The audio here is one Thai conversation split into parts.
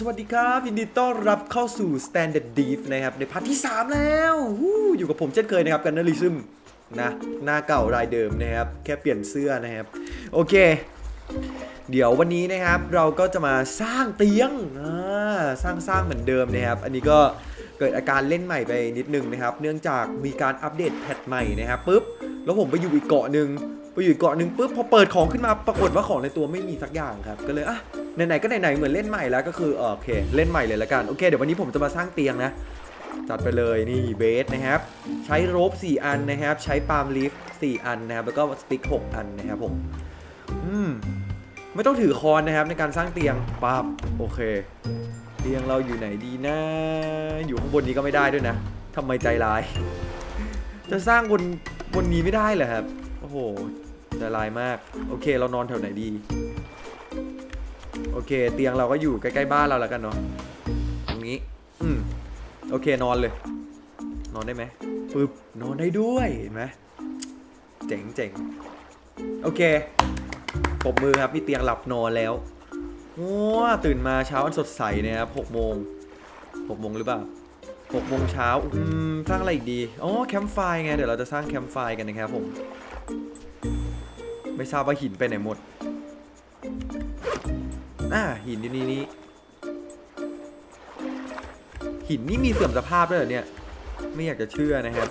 สวัสดีครับยินดีต้อนรับเข้าสู่ Standard Deep นะครับ ในพาร์ทที่ 3 แล้วอยู่กับผมเช่นเคยนะครับกันนลิซึมนะหน้าเก่ารายเดิมนะครับ แค่เปลี่ยนเสื้อนะครับ โอเค เดี๋ยววันนี้นะครับเราก็จะมาสร้างเตียงสร้างสร้างเหมือนเดิมนะครับ อันนี้ก็เกิดอาการเล่นใหม่ไปนิดนึงนะครับ เนื่องจากมีการอัปเดตแพทใหม่นะครับปุ๊บ แล้วผมไปอยู่อีกเกาะหนึ่งไปอยู่เกาะหนึ่งปุ๊บพอเปิดของขึ้นมาปรากฏว่าของในตัวไม่มีสักอย่างครับ ก็เลยอะไหนๆก็ไหนๆเหมือนเล่นใหม่แล้วก็คือเออโอเค เล่นใหม่เลยละกันโอเคเดี๋ยววันนี้ผมจะมาสร้างเตียงนะจัดไปเลยนี่เบสนะครับ ใช้โรบ4 อันนะครับ ใช้ปาล์มลีฟ4อันนะครับ แล้วก็สติ๊ก6อันนะครับผมอืมไม่ต้องถือคอนนะครับในการสร้างเตียงปั๊บโอเค เตียงเราอยู่ไหนดีนะ อยู่ข้างบนนี้ก็ไม่ได้ด้วยนะทำไมใจร้าย จะสร้างบน บนนี้ไม่ได้เหรอครับ โอ้โหจร้ายมาก โอเค เรานอนแถวไหนดี โอเค เตียงเราก็อยู่ใกล้ๆบ้านเราแล้วกันเนาะ ตรงนี้ อืม โอเคนอนเลย นอนได้ไหมปึ๊บ นอนได้ด้วย เห็นไหมเจ๋งเจ๋งโอเคปบมือครับมีเตียงหลับนอนแล้วว้าตื่นมาเช้าวันสดใสนะครับหกโมงหกโมงหรือเปล่า หกโมงเช้าอืมสร้างอะไรอีกดีอ๋อแคมป์ไฟไงเดี๋ยวเราจะสร้างแคมป์ไฟกันนะครับผม ไม่ทราบว่าหินไปไหนหมดอ่าหินที่นี่นี่หินนี่มีเสื่อมสภาพด้วยเหรอเนี่ย ไม่อยากจะเชื่อนะครับ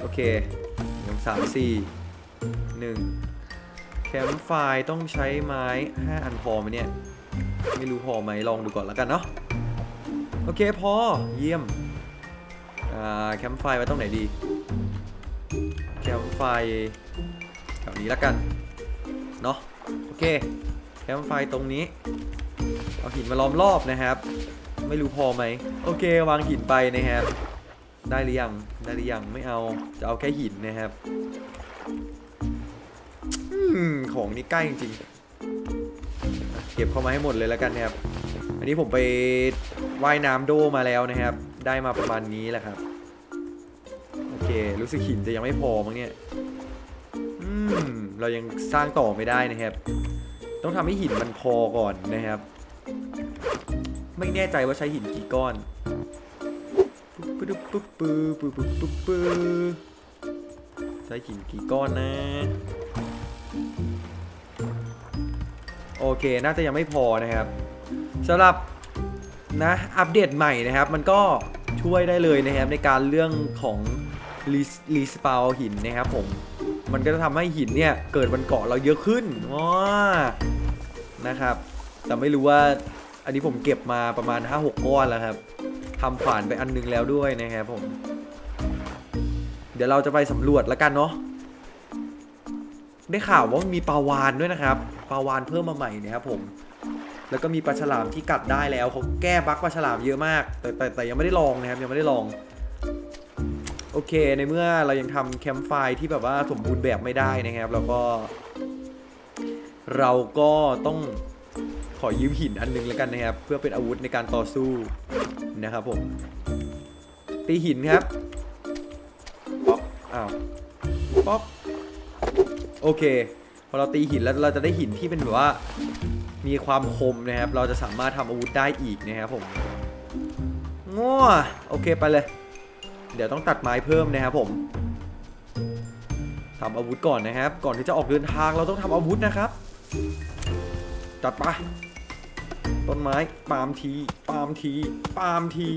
โอเคหนึ่งสามสี่หนึ่งแคมป์ไฟต้องใช้ไม้ 5 อันพอไหมเนี่ย ไม่รู้พอไหมลองดูก่อนแล้วกันเนาะโอเคพอเยี่ยม แคมป์ไฟไว้ตรงไหนดี แคมป์ไฟแถวนี้แล้วกัน เนาะโอเค แคมป์ไฟตรงนี้ เอาหินมาล้อมรอบนะครับ ไม่รู้พอไหม โอเค วางหินไปนะครับ ได้หรือยัง ได้หรือยัง ไม่เอา จะเอาแค่หินนะครับอของนี่ใกล้จริงๆ เก็บเข้ามาให้หมดเลยแล้วกันนะครับ อันนี้ผมไปว่ายน้ำโดมาแล้วนะครับ ได้มาประมาณนี้แหละครับ โอเค รู้สึกหินจะยังไม่พอมั้งเนี่ย อืม เรายังสร้างต่อไม่ได้นะครับ ต้องทำให้หินมันพอก่อนนะครับ ไม่แน่ใจว่าใช้หินกี่ก้อนปุ๊บปุ๊บปุ๊บปุ๊บปุ๊บปุ๊บปุ๊บใช้หินกี่ก้อนนะ โอเค น่าจะยังไม่พอนะครับสำหรับ นะอัปเดตใหม่นะครับ มันก็ช่วยได้เลยนะครับในการเรื่องของรีสปาวหินนะครับผม มันก็จะทำให้หินเนี่ยเกิดบนเกาะเราเยอะขึ้นว้านะครับ แต่ไม่รู้ว่าอันนี้ผมเก็บมาประมาณ 5-6 ก้อนแล้วครับทำขวานไปอันนึงแล้วด้วยนะครับผม เดี๋ยวเราจะไปสำรวจแล้วกันเนาะได้ข่าวว่ามีปลาวานด้วยนะครับปลาวานเพิ่มมาใหม่นะครับผม แล้วก็มีปลาฉลามที่กัดได้แล้วเขาแก้บั๊กปลาฉลามเยอะมาก แต่แต่แต่ยังไม่ได้ลองนะครับยังไม่ได้ลองโอเค ในเมื่อเรายังทำแคมป์ไฟที่แบบว่าสมบูรณ์แบบไม่ได้นะครับแล้วก็ เราก็ต้องขอยืมหินอันนึงแล้วกันนะครับ เพื่อเป็นอาวุธในการต่อสู้นะครับผมตีหินครับป๊อปอ้าวป๊อปโอเค พอเราตีหินแล้วเราจะได้หินที่เป็นแบบว่า มีความคมนะครับ เราจะสามารถทำอาวุธได้อีกนะครับผมง้อโอเคไปเลย เดี๋ยวต้องตัดไม้เพิ่มนะครับผมทำอาวุธก่อนนะครับ ก่อนที่จะออกเดินทางเราต้องทำอาวุธนะครับ จัดไปต้นไม้ปาล์มทีปาล์มทีปาล์มที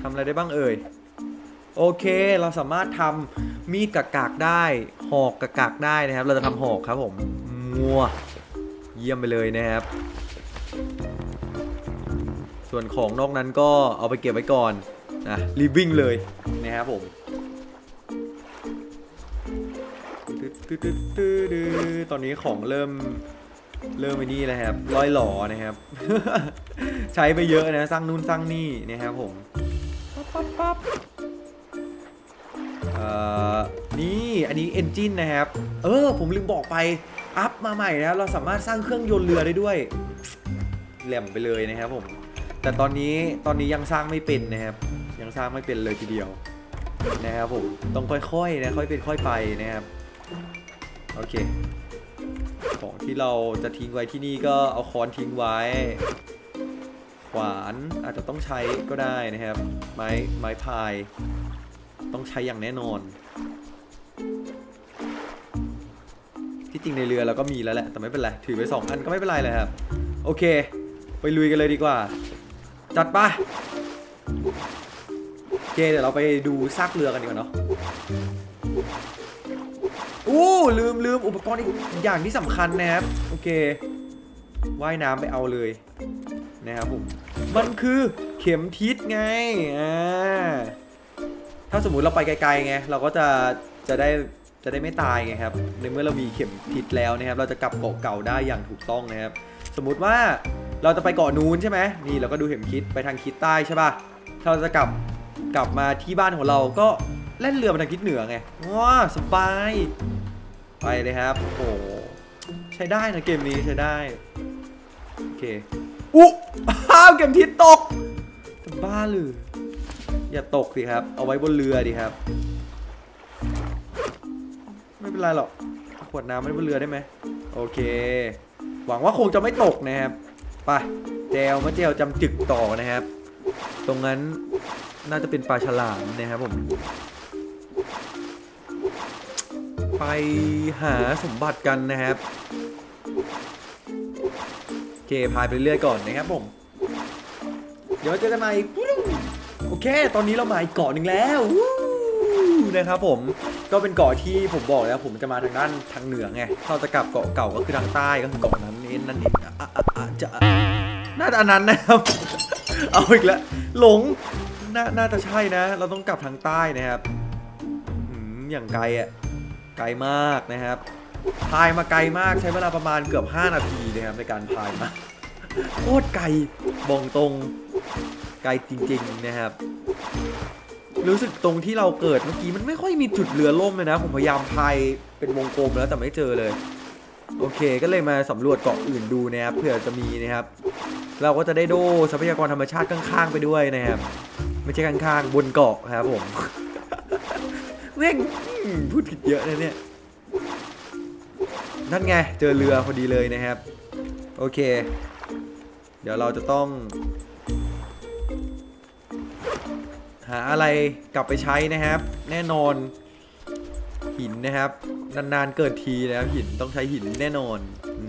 ทำอะไรได้บ้างเอ่ย โอเค เราสามารถทำมีดกากากได้ หอกกากากได้นะครับ เราจะทำหอกครับผมมัวเยี่ยมไปเลยนะครับ ส่วนของนอกนั้นก็เอาไปเก็บไว้ก่อนนะรีบวิ่งเลยนะครับผมตอนนี้ของเริ่มเริ่มไปนี่แล้วครับร้อยหล่อนะครับ ใช้ไปเยอะนะสร้างนู่นสร้างนี่นะครับผมปั๊บปั๊บ อันนี้เอนจินนะครับ เออ ผมลืมบอกไป อัพมาใหม่นะครับ เราสามารถสร้างเครื่องยนต์เรือได้ด้วย แหลมไปเลยนะครับผม แต่ตอนนี้ ตอนนี้ยังสร้างไม่เป็นนะครับ ยังสร้างไม่เป็นเลยทีเดียว นะครับผม ต้องค่อยๆนะ ค่อยเป็นค่อยไปนะครับ โอเค ของที่เราจะทิ้งไว้ที่นี่ก็เอาค้อนทิ้งไว้ ขวานอาจจะต้องใช้ก็ได้นะครับ ไม้ ไม้พาย ต้องใช้อย่างแน่นอน ที่จริงในเรือเราก็มีแล้วแหละ แต่ไม่เป็นไร ถือไปสองอันก็ไม่เป็นไรเลยครับ โอเค ไปลุยกันเลยดีกว่า จัดไปโอเคเดี๋ยวเราไปดูซากเรือกันดีกว่าเนาะอู้ลืมลืมอุปกรณ์อีกอย่างที่สำคัญนะครับ โอเค ว่ายน้ำไปเอาเลยนะครับผม มันคือเข็มทิศไง อ่า ถ้าสมมุติเราไปไกลๆไง เราก็จะจะได้ จะได้ไม่ตายไงครับ ในเมื่อเรามีเข็มทิศแล้วนะครับ เราจะกลับเกาะเก่าได้อย่างถูกต้องนะครับ สมมุติว่าเราจะไปเกาะนู้นใช่ไหมนี่เราก็ดูเข็มทิศไปทางทิศใต้ใช่ป่ะ ถ้าเราจะกลับกลับมาที่บ้านของเราก็เล่นเรือมาทางทิศเหนือไงว้าสบาย ไปเลยครับ โอ้โหใช้ได้นะเกมนี้ใช้ได้ โอเค อุ๊อ้าวเกมทิศตกจะบ้าหรืออย่าตกสิครับ เอาไว้บนเรือดิครับ ไม่เป็นไรหรอกขวดน้ำไว้บนเรือได้ไหมโอเค หวังว่าคงจะไม่ตกนะครับไปเจลมาเจลจำจึกต่อนะครับ ตรงนั้นน่าจะเป็นปลาฉลามนะครับผม ไปหาสมบัติกันนะครับโอเคพายไปเรื่อยก่อนนะครับผม เดี๋ยวเจอกันใหม่โอเค ตอนนี้เรามาอีกเกาะหนึ่งแล้ว นะครับผมก็เป็นเกาะที่ผมบอกแล้วผมจะมาทางด้านทางเหนือไงเราจะกลับเกาะเก่าก็คือทางใต้ก็คือเกาะนั้นเองนั่นเองอะอะจะน่าจะอันนั้นนะครับ เอาอีกแล้วหลงน่าน่าจะใช่นะ เราต้องกลับทางใต้นะครับอืมอย่างไกลอะไกลมากนะครับพายมาไกลมากใช้เวลาประมาณเกือบ 5 นาทีนะครับในการพายมาโคตรไกลบองตรงไกลจริง ๆ นะครับ รู้สึกตรงที่เราเกิดเมื่อกี้มันไม่ค่อยมีจุดเรือล่มเลยนะ ผมพยายามพายเป็นวงกลมแล้วแต่ไม่เจอเลย โอเคก็เลยมาสำรวจเกาะอื่นดูนะครับเผื่อจะมีนะครับ เราก็จะได้โดทรัพยากรธรรมชาติข้างๆไปด้วยนะครับ ไม่ใช่ข้างๆบนเกาะครับผมเร่งพูดผิดเยอะนะเนี่ยนั่นไงเจอเรือพอดีเลยนะครับ โอเค เดี๋ยวเราจะต้อง หาอะไรกลับไปใช้นะครับ แน่นอน หินนะครับ นานๆเกิดทีนะครับหินต้องใช้หินแน่นอน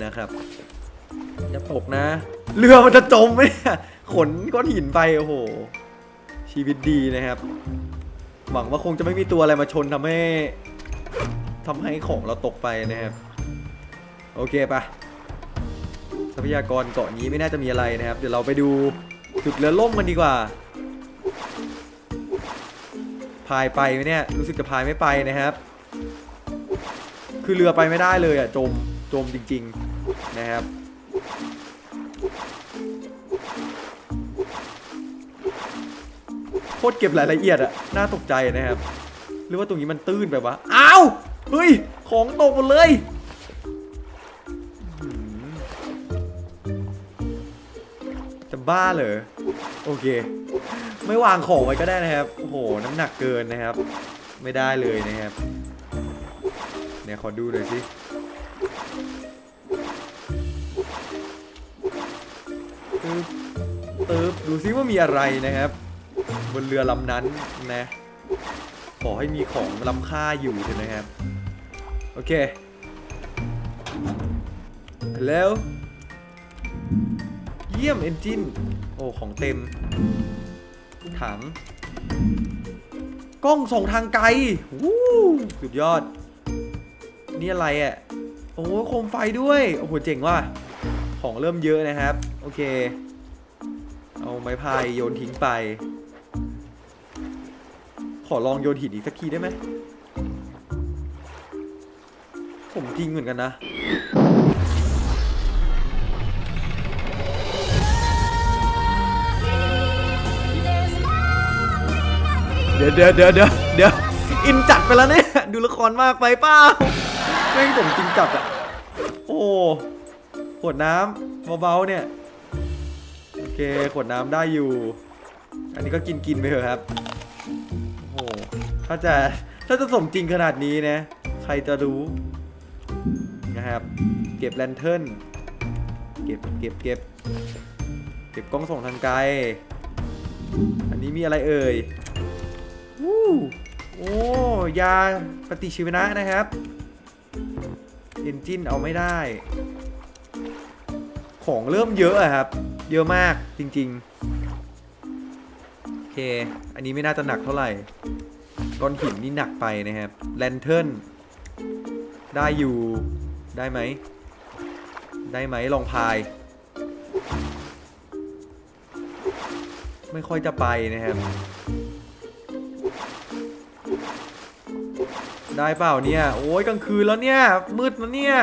นะครับอย่าตกนะ เรือมันจะจมไหมเนี่ยขนก้อนหินไปโอ้โห ชีวิตดีนะครับ หวังว่าคงจะไม่มีตัวอะไรมาชนทำให้ทำให้ของเราตกไปนะครับ โอเคปะทรัพยากรเกาะนี้ไม่น่าจะมีอะไรนะครับ เดี๋ยวเราไปดูจุดเรือล่มกันดีกว่า พายไปไหมเนี่ยรู้สึกจะพายไม่ไปนะครับ คือเรือไปไม่ได้เลยอะจมจมจริง ๆนะครับโคตรเก็บรายละเอียดอะน่าตกใจนะครับ หรือว่าตรงนี้มันตื้นไปวะ อ้าว เฮ้ย ของตกหมดเลย บ้าเหรอโอเค ไม่วางของไว้ก็ได้นะครับโอ้โหน้ำหนักเกินนะครับ ไม่ได้เลยนะครับเนี่ยขอดูหน่อยสิตึ๊บตึ๊บดูซิว่ามีอะไรนะครับ บนเรือลำนั้นนะขอให้มีของล้ำค่าอยู่เถอะนะครับ โอเคแล้ว เยี่ยมเอนจินโอ้ ของเต็ม ถัง กล้องส่งทางไกลวู้สุดยอด นี่อะไรอะ่ะ โอ้โคมไฟด้วย โอ้โห เจ๋งว่ะ ของเริ่มเยอะนะครับ โอเค เอาไม้พายโยนทิ้งไป ขอลองโยนหินอีกสักทีได้ไหมผมจริงเหมือนกันนะ ดี๋ยวเดี๋ยวเดี๋ยวเดี๋ยวเดี๋ยวอินจัดไปแล้วเนี่ย ดูละครมากไปเปล่าแม่งผมจริงจัดอะ โอ้ขวดน้ำเบาๆเนี่ย โอเคขวดน้ำได้อยู่ อันนี้ก็กินกินๆไปเถอะครับ โอ้ถ้าจะถ้าจะสมจริงขนาดนี้นะ ใครจะรู้นะครับ เก็บแลนเทิร์นเก็บเก็บเก็บเก็บกล้องส่องทางไกล อันนี้มีอะไรเอ่ย วู้โอ้ยาปฏิชีวนะนะครับเอนจินเอาไม่ได้ ของเริ่มเยอะอะครับ เยอะมากจริงๆ โอเค อันนี้ไม่น่าจะหนักเท่าไหร่ก้อนหินนี่หนักไปนะครับแลนเทิร์นได้อยู่ได้ไหม ได้ไหมลองพาย ไม่ค่อยจะไปนะครับ ได้เปล่าเนี่ย โอ้ยกลางคืนแล้วเนี่ย มืดแล้วเนี่ย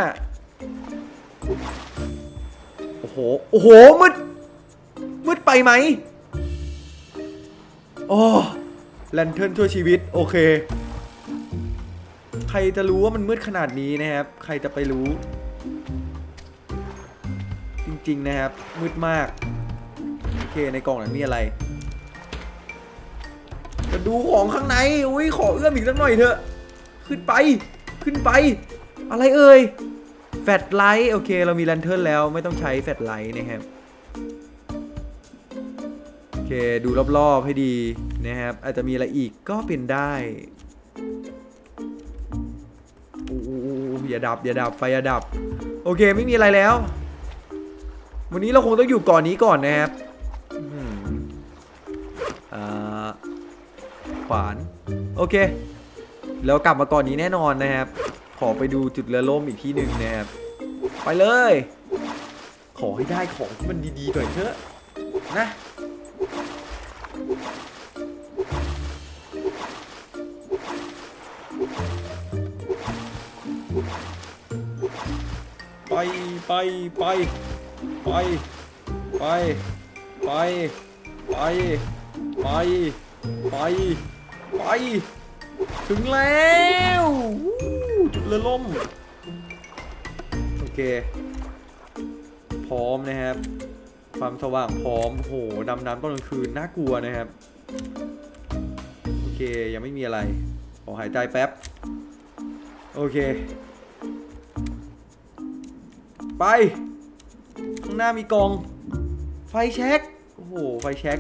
โอ้โห โอ้โห มืด มืดไปไหมโอ้แลนเทิร์นช่วยชีวิต โอเค ใครจะรู้ว่ามันมืดขนาดนี้นะครับ ใครจะไปรู้ จริง ๆ นะครับ มืดมาก โอเค ในกล่องนั้นมีอะไร จะดูของข้างใน อุ้ยขอเอื้อมอีกสักหน่อยเถอะ ขึ้นไป ขึ้นไป อะไรเอ่ย แฟลชไลท์โอเค เรามีแลนเทิร์นแล้วไม่ต้องใช้แฟลชไลท์นะครับ โอเค ดูรอบๆให้ดีนะครับ อาจจะมีอะไรอีกก็เป็นได้โอ้โหอย่าดับ อย่าดับ ไฟอย่าดับ โอเค ไม่มีอะไรแล้ว วันนี้เราคงต้องอยู่ก่อนนี้ก่อนนะครับอ่าขวาน โอเค แล้วกลับมาก่อนนี้แน่นอนนะครับ ขอไปดูจุดเรือล่มอีกที่หนึ่งนะครับ ไปเลย ขอให้ได้ของที่มันดีๆหน่อยเถอะนะไปไปไปไปไปไปไปไปไปไป ถึงแล้วจุดเรือล่ม โอเค พร้อมนะครับ ความสว่างพร้อมโหดำน้ำตอนกลางคืนน่ากลัวนะครับ โอเคยังไม่มีอะไร ขอหายใจแป๊บ โอเค ไป ข้างหน้ามีกอง ไฟแช็กโอ้โห ไฟแช็ก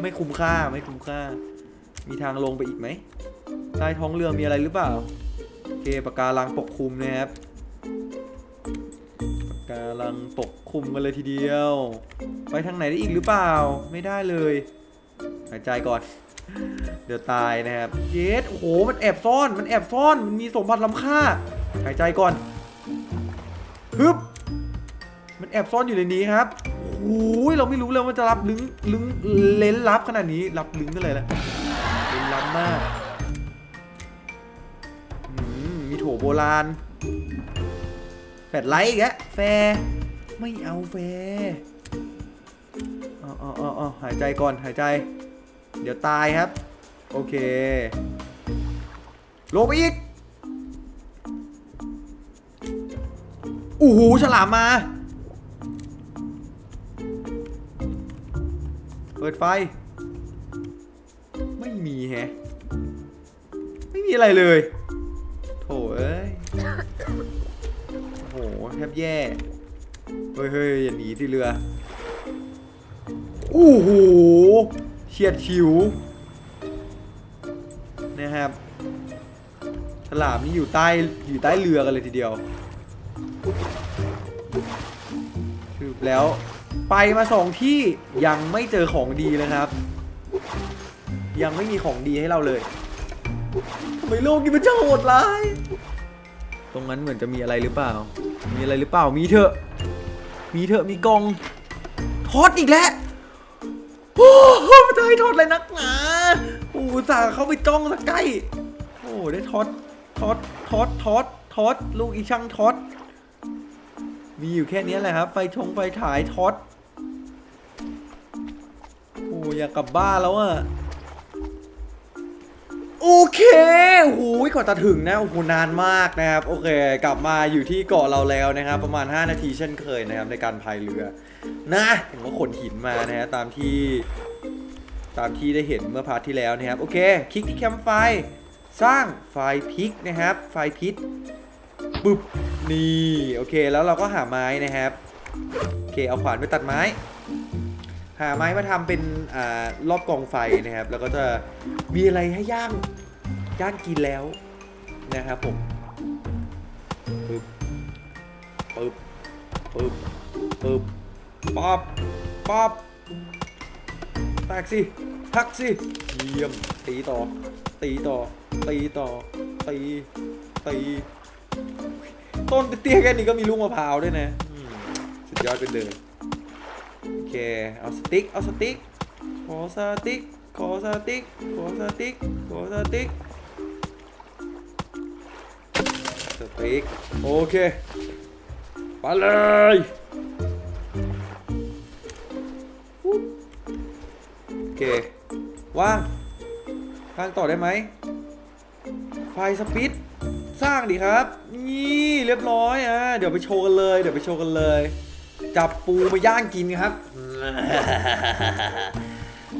ไม่คุ้มค่าไม่คุ้มค่า มีทางลงไปอีกไหม ใต้ท้องเรือมีอะไรหรือเปล่า โอเคปะการังปกคลุมนะครับปะการังปกคลุมกันเลยทีเดียว ไปทางไหนได้อีกหรือเปล่า ไม่ได้เลย หายใจก่อน เดี๋ยวตายนะครับ เยสโอ้โห มันแอบซ่อน มันแอบซ่อน มันมีสมบัติล้ำค่า หายใจก่อน ฮึบ มันแอบซ่อนอยู่ในนี้ครับโอ้ยเราไม่รู้เลยว่ามันจะรับลึงลึงเลนลับขนาดนี้รับลึงกันเลยแหละ โถโบราณ แฟดไลท์อีกแล้วแฟไม่เอาแฟอ๋ออ๋ออ๋อหายใจก่อนหายใจ เดี๋ยวตายครับ โอเค ลงไปอีกอู้หูฉลามมาเปิดไฟ ไม่มีแฮะ ไม่มีอะไรเลย เอ้ย โอ้โห แทบแย่ เฮ้ยเฮ้ยอย่าหนีที่เรืออู้หูเฉียดฉิว นะครับ ฉลามนี่อยู่ใต้ อยู่ใต้เรือกันเลยทีเดียวคือแล้ว ไปมาสองที่ยังไม่เจอของดีเลยครับ ยังไม่มีของดีให้เราเลยทำไมโลกนี้มันจะโหดร้าย รงนั้นเหมือนจะมีอะไรหรือเปล่า มีอะไรหรือเปล่า มีเถอะ มีเถอะ มีกองทอดอีกแล้ว โอ้โหมันจะให้ทอดอะไรนักหนาโอ้ส่าเข้าไปจ้องสักใกล้ โอ้ได้ทอดทอดทอดทอดทอดลูกอีช่างทอด มีอยู่แค่นี้แหละครับ ไฟชงไฟฉายทอด โอ้อยากกลับบ้านแล้วอะ โอเคโอ้โหกว่าจะถึงนะโอ้โหนานมากนะครับ โอเค กลับมาอยู่ที่เกาะเราแล้วนะครับ ประมาณ 5 นาทีเช่นเคยนะครับในการพายเรือ นะเห็นว่าขนหินมานะฮะตามที่ ตามที่ได้เห็นเมื่อพาร์ทที่แล้วนะครับ โอเค คลิกที่แคมป์ไฟ สร้างไฟพิกนะครับ ไฟพิษปึ๊บนี่ โอเค แล้วเราก็หาไม้นะครับ โอเค เอาขวานไปตัดไม้ หาไม้มาทำเป็นอรอบกองไฟนะครับ แล้วก็จะมีอะไรให้ย่างย่างกินแล้วนะครับผมปึ๊บปึ๊บปึ๊บปึ๊บป๊อบป๊อบแตกสิทักสิเยี่ยมตีต่อ ตีต่อ ตีต่อ ตีตีต้นเตี้ยแค่นี้ก็มีลูกมะพร้าวด้วยนะสุดยอดไปเลย เค เอาสติ๊ก เอาสติ๊ก ขอสติ๊ก ขอสติ๊ก ขอสติ๊ก ขอสติ๊ก สติ๊ก โอเค ไปเลยโอเค ว่างทางต่อได้ไหม ไฟสปิดสร้างดิครับ นี่เรียบร้อยอะ เดี๋ยวไปโชว์กันเลย เดี๋ยวไปโชว์กันเลย จับปูมาย่างกินครับ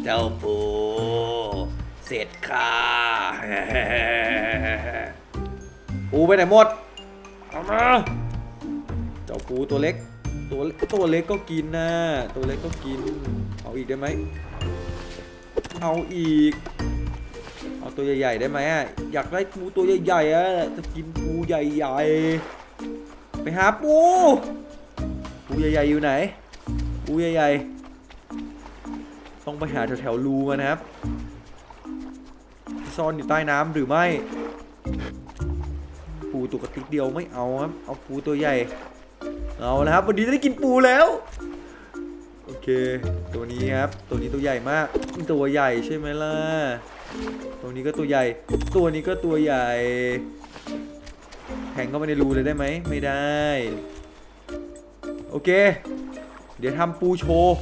เจ้าปูเสร็จค่ะปูไปไหนหมดเอามาเจ้าปูตัวเล็ก ตัวตัวเล็กก็กินนะตัวเล็กก็กิน เอาอีกได้ไหมเอาอีก เอาตัวใหญ่ๆได้ไหมอะอยากได้ปูตัวใหญ่ๆอะจะกินปูใหญ่ๆไปหาปูปูใหญ่ๆอยู่ไหน ปูใหญ่ๆ ต้องไปหาแถวๆรูมันะครับ ซ่อนอยู่ใต้น้ำหรือไม่ ปูตัวกระติกเดียวไม่เอาครับ เอาปูตัวใหญ่ เอาละครับ วันนี้จะได้กินปูแล้ว โอเค ตัวนี้ครับ ตัวนี้ตัวใหญ่มาก ตัวใหญ่ใช่ไหมล่ะ ตัวนี้ก็ตัวใหญ่ ตัวนี้ก็ตัวใหญ่แทงเข้าไปในรูเลยได้ไหม ไม่ได้ โอเค เดี๋ยวทำปูโชว์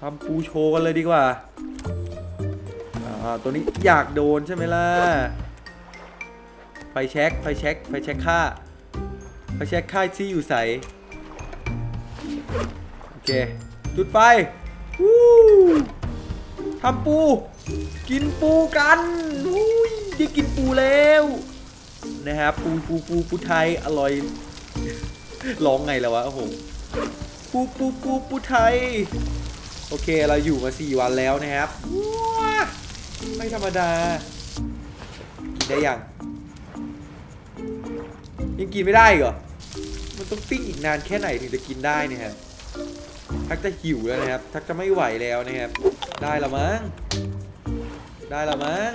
ทำปูโชว์กันเลยดีกว่า อ่า ตัวนี้อยากโดนใช่ไหมล่ะ ไฟแช็กไฟแช็กไฟแช็กค่า ไฟแช็กค่าที่อยู่ใส โอเค จุดไฟวู้ทำปู กินปูกันอุ้ยได้กินปูแล้ว นะครับ ปูปูปูปูไทย อร่อย ร้องไงแล้ววะ โอ้โห ปูปูปูปูไทย โอเคเราอยู่มา 4 วันแล้วนะครับว้าไม่ธรรมดา กินได้ยัง ยังกินไม่ได้กเหรอ มันต้องปิ้งอีกนานแค่ไหนถึงจะกินได้นี่ครับทักจะหิวแล้วนะครับ ทักจะไม่ไหวแล้วนะครับ ได้ละมั้ง ได้ละมั้ง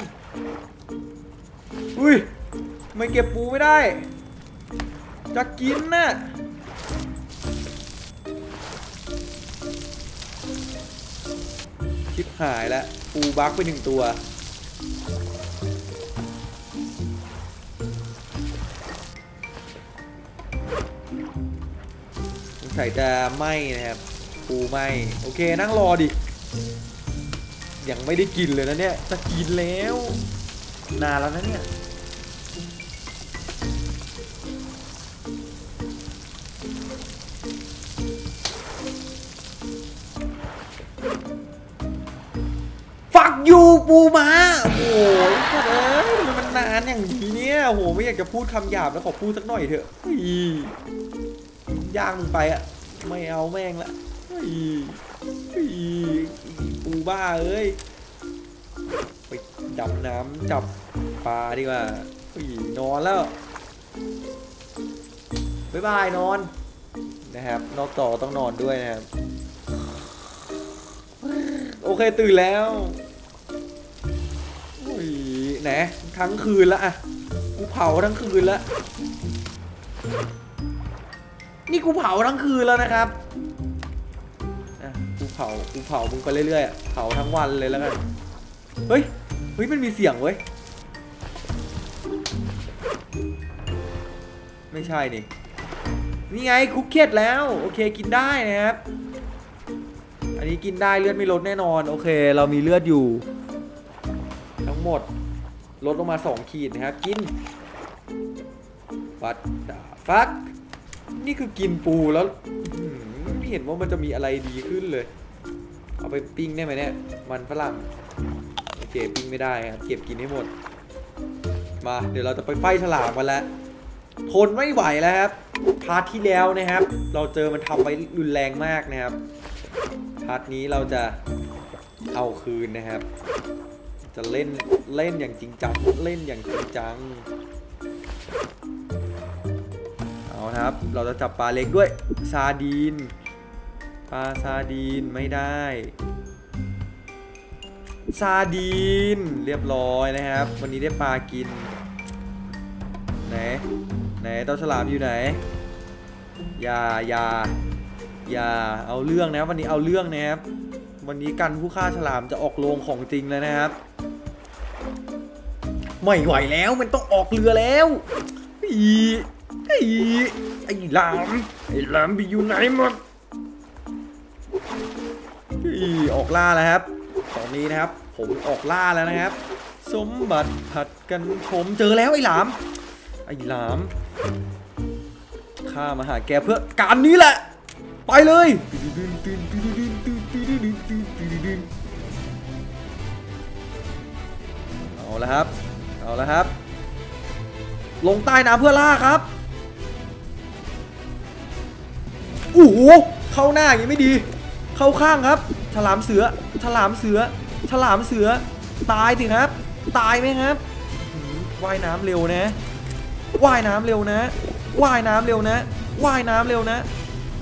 อุ้ยไม่เก็บปูไม่ได้ จะกินน่ะ ชิบหายแล้วปูบักไปหนึ่งตัว สงสัยจะไหมนะครับปูไหมโอเคนั่งรอดิ ยังไม่ได้กินเลยนะเนี่ย จะกินแล้ว นานแล้วนะเนี่ยานอย่างนี้เนี่ยโอ้โหไม่อยากจะพูดคำหยาบแล้วขอพูดสักหน่อยเถอะย่างมึงไปอะไม่เอาแม่งละปูบ้าเอ้ยไปดำน้ำจับปลาดีกว่าเฮ้ยนอนแล้วบ๊ายบายนอนนะครับ นอกจอต้องนอนด้วยนะครับ โอเคตื่นแล้ว หนทั้งคืนแล้วอะกูเผาทั้งคืนแล้วนี่กูเผาทั้งคืนแล้วนะครับอะกูเผากูเผามึงไปเรื่อยๆอะเผาทั้งวันเลยแล้วกันเฮ้ยเฮ้ยมันมีเสียงเว้ยไม่ใช่นี่นี่ไงคุกเก็ตแล้ว โอเคกินได้นะครับ อันนี้กินได้เลือดไม่ลดแน่นอน โอเค เรามีเลือดอยู่ ทั้งหมด ลดลงมา 2 ขีดนะครับ กินฟัดฟัก นี่คือกินปูแล้วไม่เห็นว่ามันจะมีอะไรดีขึ้นเลย เอาไปปิ้งได้ไหมเนี่ย มันฝรั่งโอเคปิ้งไม่ได้ครับ เก็บกินให้หมด มาเดี๋ยวเราจะไปไฟฉลามกันแล้ว ทนไม่ไหวแล้วครับ พาร์ทที่แล้วนะครับ เราเจอมันทำไปรุนแรงมากนะครับ พาร์ทนี้เราจะเอาคืนนะครับ จะเล่นเล่นอย่างจริงจังเล่นอย่างจริงจังเอาครับ เราจะจับปลาเล็กด้วยซาดีนปลาซาดีนไม่ได้ซาดีนเรียบร้อยนะครับ วันนี้ได้ปลากินไหนไหนเต้าฉลามอยู่ไหนอย่าอย่าอย่าเอาเรื่องนะวันนี้เอาเรื่องนะครับวันนี้กันผู้ฆ่าฉลามจะออกโรงของจริงแล้วนะครับ ไม่ไหวแล้วมันต้องออกเรือแล้วอีไอ้ไอ้หลามไอ้หลามไปอยู่ไหนหมดอีออกล่าแล้วครับ ตอนนี้นะครับ ผมออกล่าแล้วนะครับ สมบัติผัดกันผมเจอแล้วไอ้หลาม ไอ้หลามข้ามาหาแกเพื่อการนี้แหละ ไปเลยเอาละครับ เอาละครับ ลงใต้น้ำเพื่อล่าครับโอ้โหเข้าหน้าอย่างนี้ไม่ดี เข้าข้างครับ ฉลามเสือ ฉลามเสือ ฉลามเสือ ตายสิครับ ตายไหมครับว่ายน้ำเร็วนะ ว่ายน้ำเร็วนะ ว่ายน้ำเร็วนะ ว่ายน้ำเร็วนะ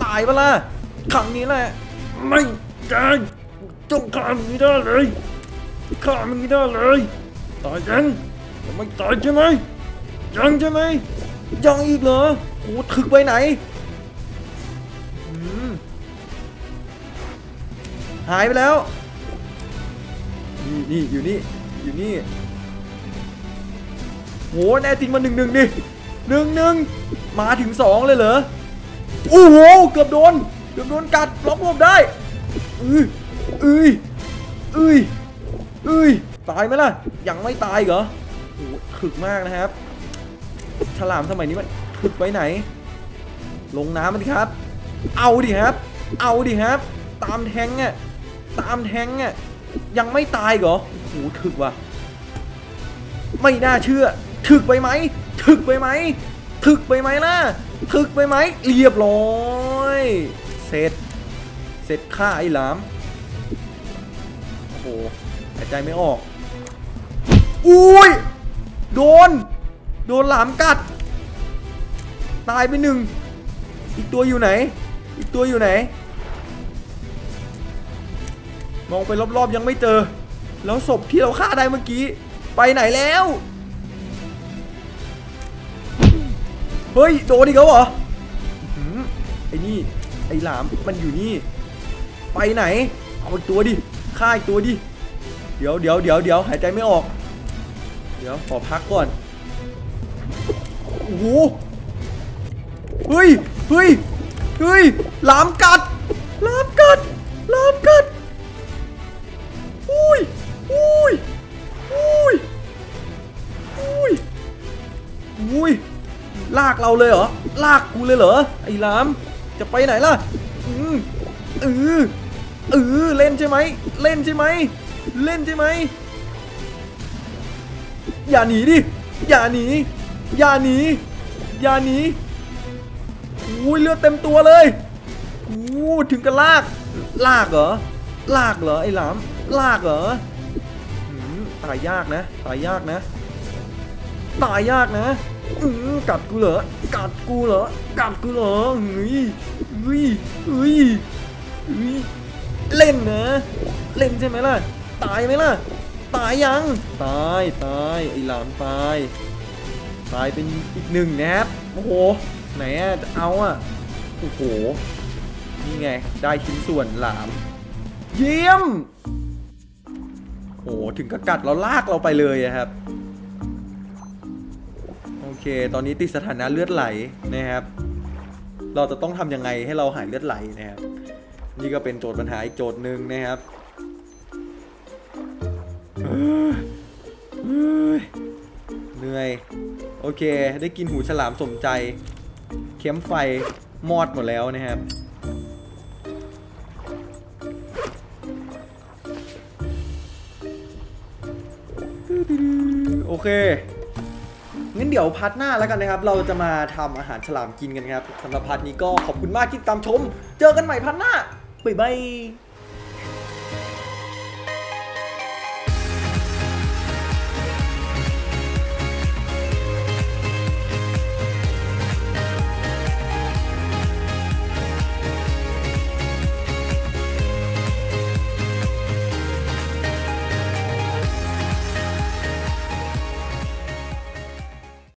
ตายปะล่ะครั้งนี้แหละ ไม่ได้จงฆ่ามันไม่ได้เลย ฆ่ามันไม่ได้เลย ตายยัง ยังไม่ตายใช่ไหมยังใช่ไหมยังอีกเหรอโหถึกไปไหนหายไปแล้วนี่นี่อยู่นี่อยู่นี่โหแน่จริงมาหนึ่งหนึ่งดิหนึ่งหนึ่งมาถึงสองเลยเหรอโอ้โหเกือบโดนเกือบโดนกัดล็อกรวบได้อืออืออืออือตายไหมล่ะยังไม่ตายเหรอ ถึกมากนะครับ ฉลามสมัยนี้มันถึกไปไหน ลงน้ำมันครับ เอาดิครับ เอาดิครับ ตามแทงอะตามแทงอะยังไม่ตายเหรอโอ้โหถึกว่ะ ไม่น่าเชื่อ ถึกไปไหม ถึกไปไหม ถึกไปไหมล่ะ ถึกไปไหม เรียบร้อยเสร็จ เสร็จฆ่าไอ้หลาม โอ้โห หายใจไม่ออก อุ้ย โดน โดนหลามกัด ตายไปหนึ่ง อีกตัวอยู่ไหน อีกตัวอยู่ไหน มองไปรอบๆยังไม่เจอ แล้วศพที่เราฆ่าได้เมื่อกี้ ไปไหนแล้ว เฮ้ย โดนอีกแล้วเหรอไอ้นี่ ไอ้หลามมันอยู่นี่ ไปไหน เอาอีกตัวดิ ฆ่าอีกตัวดิ เดี๋ยวเดี๋ยวเดี๋ยวเดี๋ยวหายใจไม่ออก ดี๋ยวขอพักก่อน โอ้โห เฮ้ย เฮ้ย เฮ้ยลามกัดลามกัดลามกัดอุ้ยอุ้ยอุ้ยอุ้ยอุ้ย ลากเราเลยเหรอ ลากกูเลยเหรอ ไอ้ลาม จะไปไหนล่ะ อืมเออเออเล่นใช่ไหม เล่นใช่ไหม เล่นใช่ไหม อย่าหนีดิ อย่าหนี อย่าหนี อย่าหนีอุ้ยเลือดเต็มตัวเลยอู้ถึงกับลาก ลากเหรอ ลากเหรอไอ้หลาม ลากเหรอตายยากนะ ตายยากนะ ตายยากนะกัดกูเหรอ กัดกูเหรอ กัดกูเหรอเฮ้ยเฮ้ยเฮ้ยเฮ้ยเล่นนะ เล่นใช่ไหมล่ะ ตายไหมล่ะ ตายยัง ตายตายไอ้หลามตาย ตายเป็นอีกหนึ่งนบโอ้โห ไหนอะจะเอาอะโอ้โห นี่ไง ได้ชิ้นส่วนหลาม เยี่ยม โอ้โหถึงกับกัดแล้วลากเราไปเลยอะครับ โอเค ตอนนี้ติดสถานะเลือดไหลนะครับ เราจะต้องทำยังไงให้เราหายเลือดไหลนะครับ นี่ก็เป็นโจทย์ปัญหาอีกโจทย์หนึ่งนะครับ เหนื่อย โอเค ได้กินหูฉลามสมใจ เข็มไฟมอดหมดแล้วนะครับ โอเคงั้นเดี๋ยวพาร์ทหน้าแล้วกันนะครับ เราจะมาทำอาหารฉลามกินกันครับสำหรับพาร์ทนี้ก็ขอบคุณมากที่ตามชม เจอกันใหม่พาร์ทหน้า บ๊ายบาย